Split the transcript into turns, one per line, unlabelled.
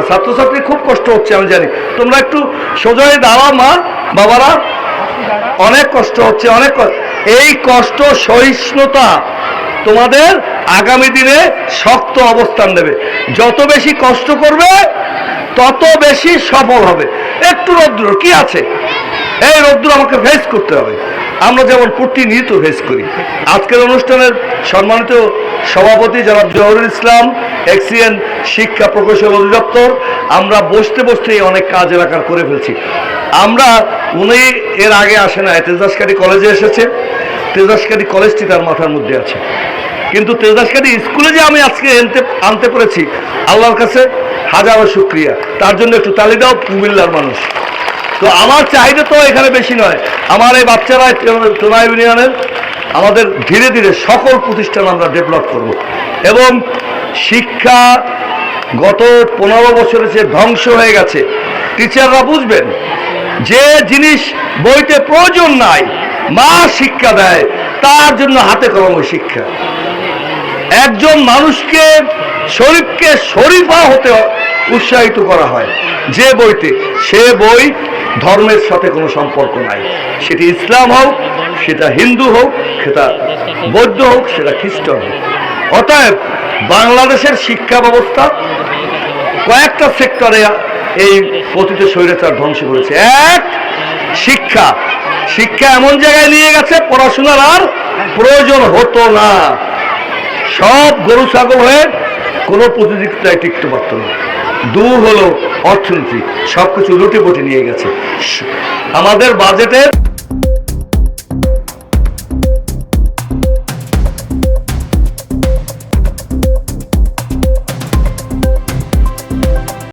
ছাত্রছাত্রী খুব কষ্ট হচ্ছে, আমি জানি। তোমরা একটু সোজাই দাঁড়াও, মা, বাবারা। অনেক কষ্ট হচ্ছে, অনেক এই কষ্ট, সহিষ্ণুতা তোমাদের আগামী দিনে শক্ত অবস্থান দেবে। যত বেশি কষ্ট করবে, তত বেশি সফল হবে। একটু রৌদ্র, কি আছে? এই রৌদ্র আমাকে ফেস করতে হবে। আমরা যেমন প্রতিনিয়ত ফেস করি। আজকের অনুষ্ঠানের সম্মানিত সভাপতি জনাব জহরুল ইসলাম এক্সিএন শিক্ষা প্রকৌশল অধিদপ্তর, আমরা বসতে বসতেই অনেক কাজ এলাকার করে ফেলছি। আমরা, উনি এর আগে আসে না তেজাসকারী কলেজে এসেছে। তেজাসকারী কলেজটি তার মাথার মধ্যে আছে। কিন্তু তেজাসকারী স্কুলে যে আমি আজকে আনতে আনতে পেরেছি, আল্লাহর কাছে হাজারো শুক্রিয়া। তার জন্য একটু তালি দাও, কুমিল্লার মানুষ। তো আমার চাহিদা তো এখানে বেশি নয়। আমার এই বাচ্চারা চোনাই ইউনিয়নের আমাদের ধীরে ধীরে সকল প্রতিষ্ঠান আমরা ডেভেলপ করব। এবং শিক্ষা গত পনেরো বছরে যে ধ্বংস হয়ে গেছে টিচাররা বুঝবেন, যে জিনিস বইতে প্রয়োজন নাই, মা শিক্ষা দেয়, তার জন্য হাতে কলম শিক্ষা। একজন মানুষকে শরীফকে শরীফা হতে উৎসাহিত করা হয় যে বইতে। সে বই ধর্মের সাথে কোনো সম্পর্ক নাই। সেটি ইসলাম হোক, সেটা হিন্দু হোক, সেটা বৌদ্ধ হোক, সেটা খ্রিস্টান হোক। অতএব বাংলাদেশের শিক্ষা ব্যবস্থা কয়েকটা সেক্টরে এই পতিত স্বৈরাচার ধ্বংস করেছে। এক, শিক্ষা। শিক্ষা এমন জায়গায় নিয়ে গেছে, পড়াশোনার আর প্রয়োজন হতো না। সব গরু, ছাগল হয়ে কোনো প্রতিযোগিতায় টিকতে পারত না। দূর হলো অর্থনীতি সব কিছু লুটে পুটে নিয়ে গেছে। আমাদের বাজেটের